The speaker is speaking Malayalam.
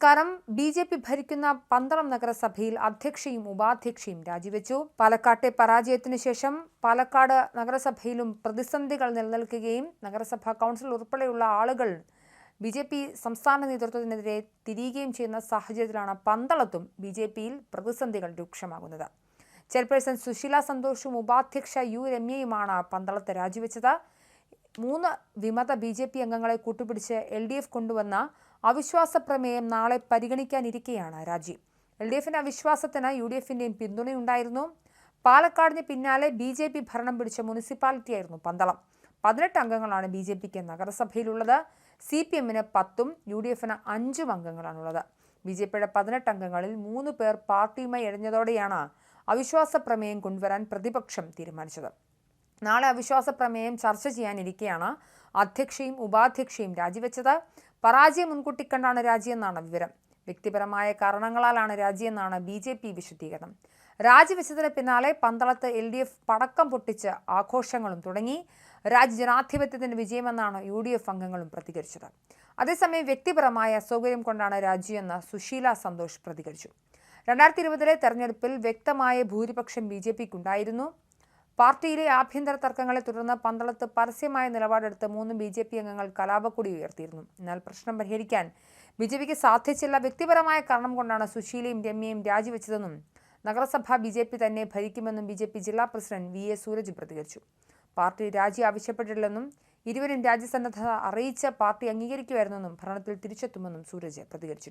നമസ്കാരം. ബി ജെ പി ഭരിക്കുന്ന പന്തളം നഗരസഭയിൽ അധ്യക്ഷയും ഉപാധ്യക്ഷയും രാജിവെച്ചു. പാലക്കാട്ടെ പരാജയത്തിന് ശേഷം പാലക്കാട് നഗരസഭയിലും പ്രതിസന്ധികൾ നിലനിൽക്കുകയും നഗരസഭാ കൗൺസിൽ ഉൾപ്പെടെയുള്ള ആളുകൾ ബി ജെ പി സംസ്ഥാന നേതൃത്വത്തിനെതിരെ തിരിയുകയും ചെയ്യുന്ന സാഹചര്യത്തിലാണ് പന്തളത്തും ബി ജെ പിയിൽ പ്രതിസന്ധികൾ രൂക്ഷമാകുന്നത്. ചെയർപേഴ്സൺ സുശീല സന്തോഷും ഉപാധ്യക്ഷ യു രമ്യയുമാണ് പന്തളത്ത് രാജിവെച്ചത്. മൂന്ന് വിമത ബി ജെ പി അംഗങ്ങളെ കൂട്ടുപിടിച്ച് എൽ ഡി എഫ് കൊണ്ടുവന്ന അവിശ്വാസ പ്രമേയം നാളെ പരിഗണിക്കാനിരിക്കെയാണ് രാജി. എൽ ഡി എഫിന്റെ അവിശ്വാസത്തിന് യു ഡി എഫിന്റെയും പിന്തുണയുണ്ടായിരുന്നു. പാലക്കാടിന് പിന്നാലെ ബി ജെ പി ഭരണം പിടിച്ച മുനിസിപ്പാലിറ്റിയായിരുന്നു പന്തളം. പതിനെട്ട് അംഗങ്ങളാണ് ബി ജെ പിക്ക് നഗരസഭയിലുള്ളത്. സി പി എമ്മിന് പത്തും യു ഡി എഫിന് അഞ്ചും അംഗങ്ങളാണുള്ളത്. ബി ജെ പിയുടെ പതിനെട്ട് അംഗങ്ങളിൽ മൂന്ന് പേർ പാർട്ടിയുമായി ഇഴഞ്ഞതോടെയാണ് അവിശ്വാസ പ്രമേയം കൊണ്ടുവരാൻ പ്രതിപക്ഷം തീരുമാനിച്ചത്. നാളെ അവിശ്വാസ പ്രമേയം ചർച്ച ചെയ്യാനിരിക്കെയാണ് അധ്യക്ഷയും ഉപാധ്യക്ഷയും രാജിവെച്ചത്. പരാജയം മുൻകൂട്ടി കണ്ടാണ് രാജിയെന്നാണ് വിവരം. വ്യക്തിപരമായ കാരണങ്ങളാലാണ് രാജിയെന്നാണ് ബി ജെ പി വിശദീകരണം. രാജിവെച്ചതിന് പിന്നാലെ പന്തളത്ത് എൽ ഡി എഫ് പടക്കം പൊട്ടിച്ച് ആഘോഷങ്ങളും തുടങ്ങി. രാജ്യ ജനാധിപത്യത്തിന്റെ വിജയമെന്നാണ് യു ഡി എഫ് അംഗങ്ങളും പ്രതികരിച്ചത്. അതേസമയം വ്യക്തിപരമായ അസൗകര്യം കൊണ്ടാണ് രാജിയെന്ന് സുശീല സന്തോഷ് പ്രതികരിച്ചു. രണ്ടായിരത്തി ഇരുപതിലെ തെരഞ്ഞെടുപ്പിൽ വ്യക്തമായ ഭൂരിപക്ഷം ബി ജെ പിക്കുണ്ടായിരുന്നു. പാർട്ടിയിലെ ആഭ്യന്തര തർക്കങ്ങളെ തുടർന്ന് പന്തളത്ത് പരസ്യമായ നിലപാടെടുത്ത് മൂന്ന് ബി ജെ പി അംഗങ്ങൾ കലാപക്കൊടി ഉയർത്തിയിരുന്നു. എന്നാൽ പ്രശ്നം പരിഹരിക്കാൻ ബി ജെ പിക്ക് സാധിച്ചില്ല. വ്യക്തിപരമായ കാരണം കൊണ്ടാണ് സുശീലയും രമ്യയും രാജിവെച്ചതെന്നും നഗരസഭ ബി ജെ പി തന്നെ ഭരിക്കുമെന്നും ബി ജെ പി ജില്ലാ പ്രസിഡന്റ് വി എ സൂരജ് പ്രതികരിച്ചു. പാർട്ടി രാജി ആവശ്യപ്പെട്ടിട്ടില്ലെന്നും ഇരുവരും രാജ്യസന്നദ്ധത അറിയിച്ച പാർട്ടി അംഗീകരിക്കുമായിരുന്നെന്നും ഭരണത്തിൽ തിരിച്ചെത്തുമെന്നും സൂരജ് പ്രതികരിച്ചു